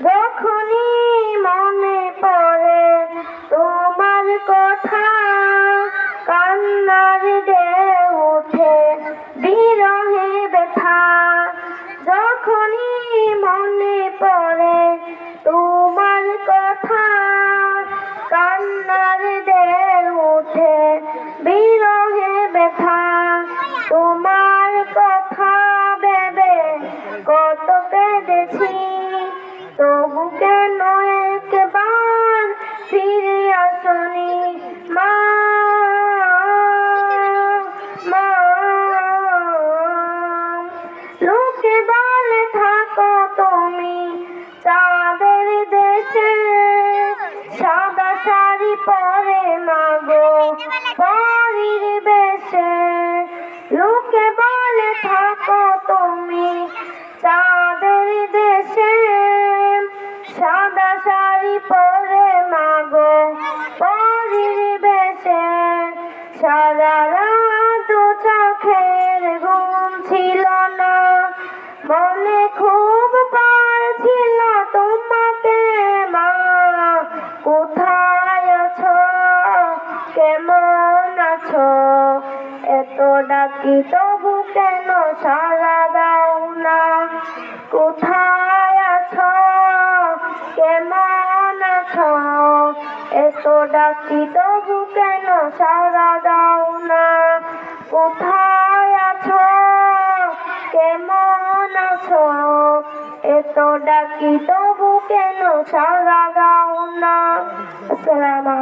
যখনই মনে পড়ে তোমার কথা, কান্নার ঢেউ ওঠে বিরহে ব্যথা। যখনই মনে পড়ে তোমার কথা, কান্নার ঢেউ ওঠে বিরহে ব্যথা। তোমার কথা ভেবে কত কেঁদেছি বলে থাকো তুমি চাঁদের দেশে। সাদা শাড়ি পরে মাগো পরির বেশে। লোকে বলে, থাকো তুমি চাঁদের দেশে। সাদা শাড়ি পরে মাগো পরির বেশে। সারা রাত চোখের খুব পারছিল তোমাকে মা। কোথায় আছো? কেমন আছো? এত ডাকি তবু কেন সারা দাও না? কোথায় আছো? কেমন আছো? এত ডাকি তবু কেন সারা দাও না? কোথায় আছো? কেমন আছো? এত ডাকি তবু কেন সারা দাও না আসসালামু